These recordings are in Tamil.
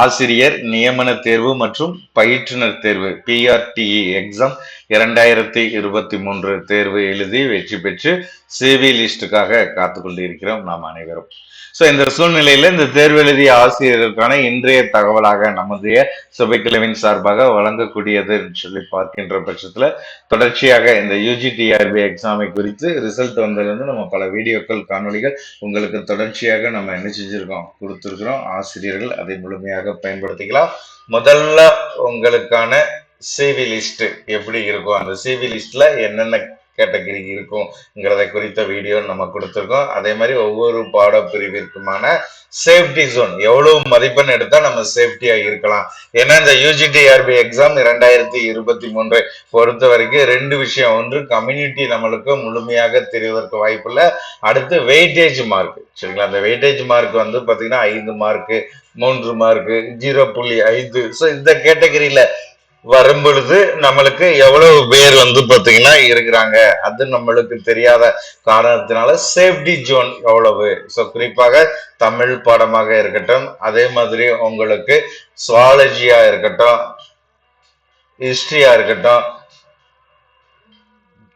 ஆசிரியர் நியமன தேர்வு மற்றும் பயிற்றுனர் தேர்வு பிஆர்டிஇ எக்ஸாம் இரண்டாயிரத்தி இருபத்தி மூன்று தேர்வு எழுதி வெற்றி பெற்று சிவி லிஸ்டுக்காக காத்து கொண்டிருக்கிறோம் நாம் அனைவரும். ஸோ இந்த சூழ்நிலையில இந்த தேர்வு எழுதிய ஆசிரியருக்கான இன்றைய தகவலாக நமது சபைக்கிழவின் சார்பாக வழங்கக்கூடியது சொல்லி பார்க்கின்ற பட்சத்துல தொடர்ச்சியாக இந்த யூஜிடிஆர்பி எக்ஸாமை குறித்து ரிசல்ட் வந்ததுலேருந்து நம்ம பல வீடியோக்கள் காணொளிகள் உங்களுக்கு தொடர்ச்சியாக நம்ம என்ன செஞ்சிருக்கோம் கொடுத்துருக்குறோம். ஆசிரியர்கள் அதை முழுமையாக பயன்படுத்திக்கலாம். முதல்ல உங்களுக்கான சிவி லிஸ்ட் எப்படி இருக்கும் அந்த சிவி லிஸ்ட்ல என்னென்ன கேட்டகரி இருக்கும்ங்கிறத குறித்த வீடியோ நம்ம கொடுத்துருக்கோம். அதே மாதிரி ஒவ்வொரு பாடப்பிரிவிற்குமான சேஃப்டி ஜோன் எவ்வளவு மதிப்பெண் எடுத்தால் நம்ம சேஃப்டியாக இருக்கலாம்? ஏன்னா இந்த யூஜிடிஆர்பி எக்ஸாம் இரண்டாயிரத்தி இருபத்தி மூன்றை பொறுத்த வரைக்கும் ரெண்டு விஷயம். ஒன்று கம்யூனிட்டி நம்மளுக்கு முழுமையாக தெரிவதற்கு வாய்ப்பு இல்லை அடுத்து வெயிட்டேஜ் மார்க் சரிங்களா? அந்த வெயிட்டேஜ் மார்க் வந்து பார்த்தீங்கன்னா ஐந்து மார்க்கு மூன்று மார்க்கு ஜீரோ புள்ளி ஐந்து. ஸோ இந்த கேட்டகரியில் வரும் பொழுது நம்மளுக்கு எவ்வளவு பேர் வந்து பார்த்தீங்கன்னா இருக்கிறாங்க. அது நம்மளுக்கு தெரியாத காரணத்தினால சேஃப்டி ஜோன் எவ்வளவு? ஸோ குறிப்பாக தமிழ் பாடமாக இருக்கட்டும் அதே மாதிரி உங்களுக்கு சுவாலஜியா இருக்கட்டும் ஹிஸ்ட்ரியாக இருக்கட்டும்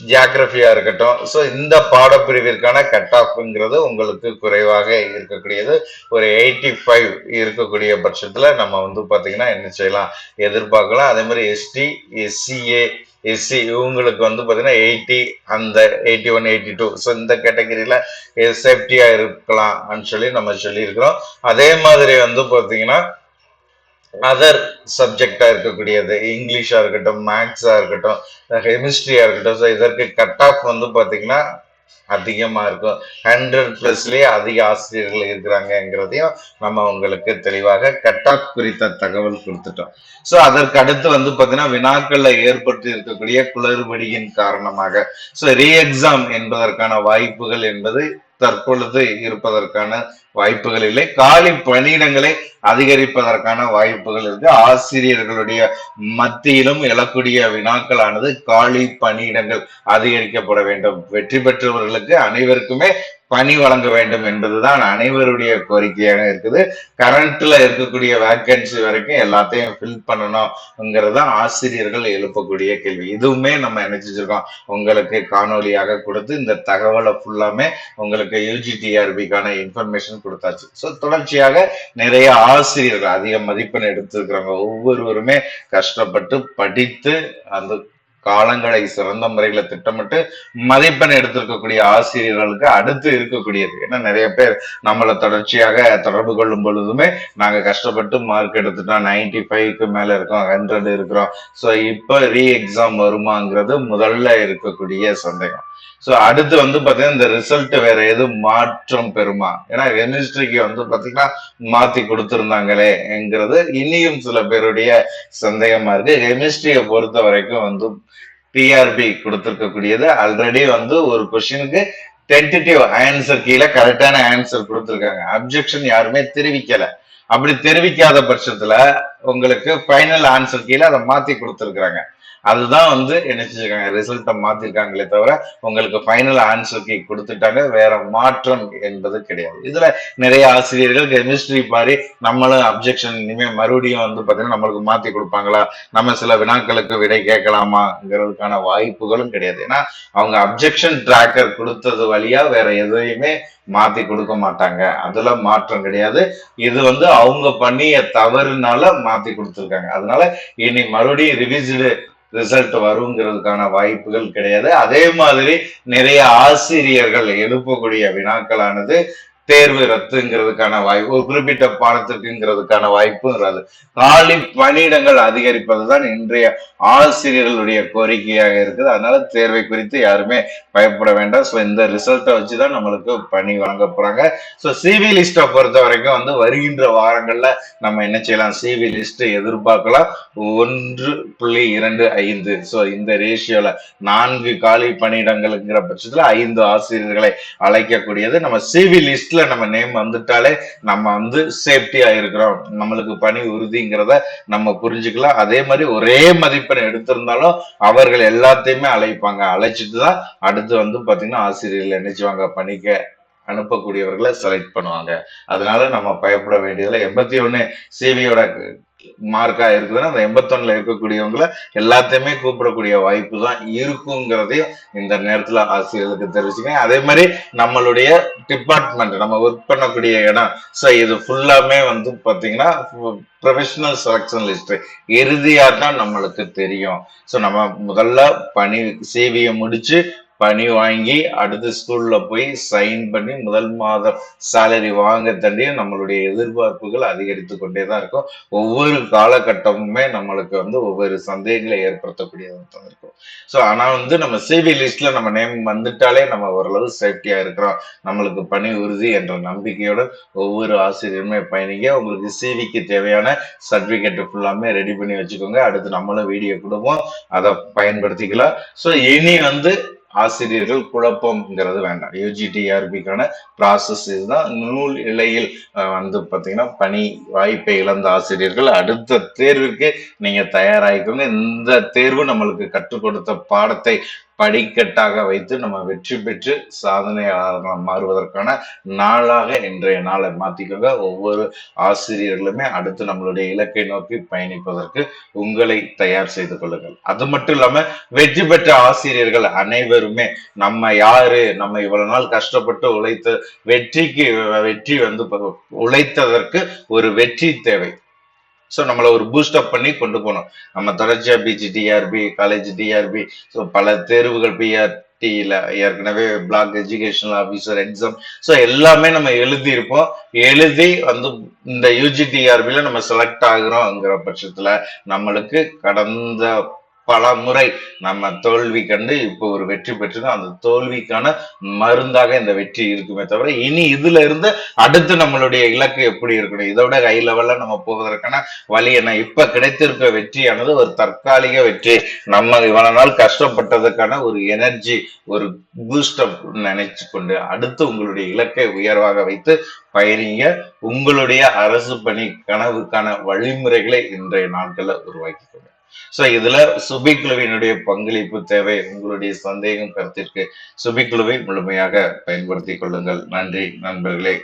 ஜியாகிரபியா இருக்கட்டும். ஸோ இந்த பாடப்பிரிவிற்கான கட் ஆஃப்ங்கிறது உங்களுக்கு குறைவாக இருக்கக்கூடியது. ஒரு எயிட்டி ஃபைவ் இருக்கக்கூடிய பட்சத்தில் நம்ம வந்து பார்த்தீங்கன்னா என்ன செய்யலாம்? எதிர்பார்க்கலாம். அதே மாதிரி எஸ்டி எஸ்சிஏ எஸ்சி இவங்களுக்கு வந்து பார்த்தீங்கன்னா எயிட்டி அந்த eighty one eighty two so இந்த கேட்டகரியில் சேஃப்டியாக இருக்கலாம்னு சொல்லி நம்ம சொல்லியிருக்கிறோம். அதே மாதிரி வந்து பார்த்தீங்கன்னா அதர் சப்ஜெக்டா இருக்கக்கூடியது. இங்கிலீஷா இருக்கட்டும் மேக்ஸா இருக்கட்டும் கெமிஸ்ட்ரியா இருக்கட்டும் ஸோ இதற்கு கட் ஆஃப் வந்து பாத்தீங்கன்னா அதிகமா இருக்கும். ஹண்ட்ரட் பிளஸ்லயே அதிக ஆசிரியர்கள் இருக்கிறாங்கங்கிறதையும் நம்ம உங்களுக்கு தெளிவாக கட் ஆஃப் குறித்த தகவல் கொடுத்துட்டோம். ஸோ அதற்கு அடுத்து வந்து பாத்தீங்கன்னா வினாக்கள்ல ஏற்பட்டு இருக்கக்கூடிய குளறுபடியின் காரணமாக. ஸோ ரீஎக்ஸாம் என்பதற்கான வாய்ப்புகள் என்பது தற்பொழுது இருப்பதற்கான வாய்ப்புகள் இல்லை. காலி பணியிடங்களை அதிகரிப்பதற்கான வாய்ப்புகள் இருக்கு. ஆசிரியர்களுடைய மத்தியிலும் எழக்கூடிய வினாக்களானது காலி பணியிடங்கள் அதிகரிக்கப்பட வேண்டும். வெற்றி பெற்றவர்களுக்கு அனைவருக்குமே பணி வழங்க வேண்டும் என்பதுதான் அனைவருடைய கோரிக்கையாக இருக்குது. கரண்ட்ல இருக்கக்கூடிய வேக்கன்சி வரைக்கும் எல்லாத்தையும் ஃபில் பண்ணணும்ங்கிறத ஆசிரியர்கள் எழுப்பக்கூடிய கேள்வி. இதுவுமே நம்ம நினைச்சிருக்கோம். உங்களுக்கு காணொலியாக கொடுத்து இந்த தகவலை ஃபுல்லாமே உங்களுக்கு யூஜிடிஆர்பிக்கான இன்ஃபர்மேஷன் கொடுத்தாச்சு. ஸோ தொடர்ச்சியாக நிறைய ஆசிரியர்கள் அதிக மதிப்பெண் எடுத்திருக்கிறவங்க ஒவ்வொருவருமே கஷ்டப்பட்டு படித்து அந்த காலங்களை சிறந்த முறையில திட்டமிட்டு மதிப்பெண் எடுத்திருக்கக்கூடிய ஆசிரியர்களுக்கு அடுத்து இருக்கக்கூடியது. ஏன்னா நிறைய பேர் நம்மளை தொடர்ச்சியாக தொடர்பு கொள்ளும் பொழுதுமே நாங்க கஷ்டப்பட்டு மார்க் எடுத்துட்டோம் நைன்டி ஃபைவ்க்கு மேல இருக்கோம் ஹண்ட்ரட் இருக்கிறோம். ஸோ இப்போ ரீ எக்ஸாம் வருமாங்கிறது முதல்ல இருக்கக்கூடிய சந்தேகம். ஸோ அடுத்து வந்து பாத்தீங்கன்னா இந்த ரிசல்ட் வேற எதுவும் மாற்றம் பெறுமா? ஏன்னா கெமிஸ்ட்ரிக்கு வந்து பாத்தீங்கன்னா மாத்தி கொடுத்துருந்தாங்களேங்கிறது இனியும் சில பேருடைய சந்தேகமா இருக்கு. கெமிஸ்ட்ரியை பொறுத்த வரைக்கும் வந்து டிஆர்பி கொடுத்துருக்கக்கூடியது. ஆல்ரெடி வந்து ஒரு கொஸ்டினுக்கு டென்டேட்டிவ் ஆன்சர் கீழே கரெக்டான ஆன்சர் கொடுத்துருக்காங்க. அப்ஜெக்ஷன் யாருமே தெரிவிக்கல. அப்படி தெரிவிக்காத பட்சத்துல உங்களுக்கு ஃபைனல் ஆன்சர் கீழே அதை மாத்தி கொடுத்துருக்காங்க அதுதான் வந்து என்ன செஞ்சிருக்காங்க? ரிசல்ட்டை மாத்திருக்காங்களே தவிர உங்களுக்கு ஃபைனல் ஆன்சர் கீ கொடுத்துட்டாங்க வேற மாற்றம் என்பது கிடையாது. இதுல நிறைய ஆசிரியர்கள் கெமிஸ்ட்ரி பாரி நம்மளும் அப்ஜெக்ஷன் இனிமே மறுபடியும் வந்து பாத்தீங்கன்னா நம்மளுக்கு மாத்தி கொடுப்பாங்களா? நம்ம சில வினாக்களுக்கு விடை கேட்கலாமாங்கிறதுக்கான வாய்ப்புகளும் கிடையாது. ஏன்னா அவங்க அப்ஜெக்ஷன் டிராக்கர் கொடுத்தது வழியா வேற எதையுமே மாத்தி கொடுக்க மாட்டாங்க. அதுல மாற்றம் கிடையாது. இது வந்து அவங்க பண்ணிய தவறுனால மாத்தி கொடுத்துருக்காங்க. அதனால இனி மறுபடியும் ரிவிஸ்டு ரிசல்ட் வருங்கிறதுக்கான வாய்ப்புகள் கிடையாது. அதே மாதிரி நிறைய ஆசிரியர்கள் எழுப்பக்கூடிய வினாக்களானது தேர்வு ரத்துங்கிறதுக்கான வாய்ப்பு ஒரு குறிப்பிட்ட பாடத்திற்குங்கிறதுக்கான வாய்ப்புங்கிறது காலி பணியிடங்கள் அதிகரிப்பது தான் இன்றைய ஆசிரியர்களுடைய கோரிக்கையாக இருக்குது. அதனால தேர்வை குறித்து யாருமே பயப்பட வேண்டாம். ஸோ இந்த ரிசல்ட்டை வச்சு தான் நம்மளுக்கு பணி வழங்க போறாங்க. ஸோ சிவி லிஸ்ட்டை பொறுத்த வரைக்கும் வந்து வருகின்ற வாரங்கள்ல நம்ம என்ன செய்யலாம்? சிவி லிஸ்ட் எதிர்பார்க்கலாம். ஒன்று புள்ளி இரண்டு ஐந்து. ஸோ இந்த ரேஷியோல நான்கு காலி பணியிடங்கள்ங்கிற பட்சத்துல ஐந்து ஆசிரியர்களை அழைக்கக்கூடியது. நம்ம சிவி லிஸ்ட்ல லிஸ்ட்ல நம்ம நேம் வந்துட்டாலே நம்ம வந்து சேஃப்டியா இருக்கிறோம். நம்மளுக்கு பணி உறுதிங்கிறத நம்ம புரிஞ்சுக்கலாம். அதே மாதிரி ஒரே மதிப்பெண் எடுத்திருந்தாலும் அவர்கள் எல்லாத்தையுமே அழைப்பாங்க. அழைச்சிட்டு தான் அடுத்து வந்து பாத்தீங்கன்னா ஆசிரியர்கள் நினைச்சுவாங்க. பணிக்க அனுப்பக்கூடியவர்களை செலக்ட் பண்ணுவாங்க. அதனால நம்ம பயப்பட வேண்டியதில்லை. எண்பத்தி ஒண்ணு சிவியோட மார்க்கா இருக்குதுன்னா அந்த எண்பத்தொன்னுல இருக்கக்கூடியவங்கள எல்லாத்தையுமே கூப்பிடக்கூடிய வாய்ப்பு தான் இருக்குங்கிறதையும் இந்த நேரத்துல ஆசிரியர்களுக்கு தெரிவிச்சுக்கேன் அதே மாதிரி நம்மளுடைய டிபார்ட்மெண்ட் நம்ம ஒர்க் பண்ணக்கூடிய இடம். ஸோ இது ஃபுல்லாமே வந்து பாத்தீங்கன்னா ப்ரொஃபஷனல் செலக்ஷன் லிஸ்ட் இறுதியா தான் நம்மளுக்கு தெரியும். ஸோ நம்ம முதல்ல பணி சேவையை முடிச்சு பணி வாங்கி அடுத்த ஸ்கூல்ல போய் சைன் பண்ணி முதல் மாத சேலரி வாங்க தண்டி நம்மளுடைய எதிர்பார்ப்புகள் அதிகரித்து கொண்டே தான் இருக்கும். ஒவ்வொரு காலகட்டமுமே நம்மளுக்கு வந்து ஒவ்வொரு சந்தேகங்களை ஏற்படுத்தக்கூடியதாக தான் இருக்கும். ஸோ ஆனால் வந்து நம்ம சிவி லிஸ்ட்ல நம்ம நேம் வந்துட்டாலே நம்ம ஓரளவு சேஃப்டியா இருக்கிறோம். நம்மளுக்கு பணி உறுதி என்ற நம்பிக்கையோட ஒவ்வொரு ஆசிரியருமே பயணிங்க. உங்களுக்கு சிவிக்கு தேவையான சர்டிபிகேட் ஃபுல்லாமே ரெடி பண்ணி வச்சுக்கோங்க. அடுத்து நம்மளும் வீடியோ கொடுப்போம். அதை பயன்படுத்திக்கலாம். ஸோ இனி வந்து ஆசிரியர்கள் குழப்பம்ங்கிறது வேண்டாம். யூஜிடிஆர்பிக்கான ப்ராசஸ் இதுதான். நூல் இலையில் அஹ், வந்து பார்த்தீங்கன்னா பணி வாய்ப்பை இழந்த ஆசிரியர்கள் அடுத்த தேர்வுக்கு நீங்க தயாராகிக்கோங்க. இந்த தேர்வு நம்மளுக்கு கற்றுக் கொடுத்த பாடத்தை படிக்கட்டாக வைத்து நம்ம வெற்றி பெற்று சாதனையாளர்களாக மாறுவதற்கான நாளாக இன்றைய நாளை மாற்றிக்கோங்க ஒவ்வொரு ஆசிரியர்களுமே அடுத்து நம்மளுடைய இலக்கை நோக்கி பயணிப்பதற்கு உங்களை தயார் செய்து கொள்ளுங்கள். அது மட்டும் இல்லாம வெற்றி பெற்ற ஆசிரியர்கள் அனைவருமே நம்ம யாரு நம்ம இவ்வளவு நாள் கஷ்டப்பட்டு உழைத்த வெற்றிக்கு வெற்றி வந்து உழைத்ததற்கு ஒரு வெற்றி தேவை. ஸோ நம்மளை ஒரு பூஸ்ட் அப் பண்ணி கொண்டு போகணும். நம்ம தொடர்ச்சியா PG TRB college TRB so பல தேர்வுகள் பிஆர்டியில ஏற்கனவே block educational officer exam so எல்லாமே நம்ம எழுதியிருப்போம். எழுதி வந்து இந்த யூஜிடிஆர்பியில் நம்ம செலக்ட் ஆகுறோங்கிற பட்சத்தில் நம்மளுக்கு கடந்த பல முறை நம்ம தோல்வி கண்டு இப்போ ஒரு வெற்றி பெற்றதும் அந்த தோல்விக்கான மருந்தாக இந்த வெற்றி இருக்குமே தவிர இனி இதுல இருந்து அடுத்து நம்மளுடைய இலக்கு எப்படி இருக்கணும்? இதோட ஹை லெவல்ல நம்ம போவதற்கான வழி என்ன? இப்ப கிடைத்திருக்க வெற்றியானது ஒரு தற்காலிக வெற்றி. நம்ம இவ்வளவு நாள் கஷ்டப்பட்டதுக்கான ஒரு எனர்ஜி ஒரு பூஸ்டப் நினைச்சு கொண்டு அடுத்து உங்களுடைய இலக்கை உயர்வாக வைத்து பயணிங்க. உங்களுடைய அரசு பணி கனவுக்கான வழிமுறைகளை இன்றைய நாட்களில் உருவாக்கி உருவாக்கிக்கோங்க சோ இதுல சுபிக்குழுவினுடைய பங்களிப்பு தேவை உங்களுடைய சந்தேகம் கருத்திற்கு சுபிக்குழுவை முழுமையாக பயன்படுத்திக் கொள்ளுங்கள். நன்றி நண்பர்களே.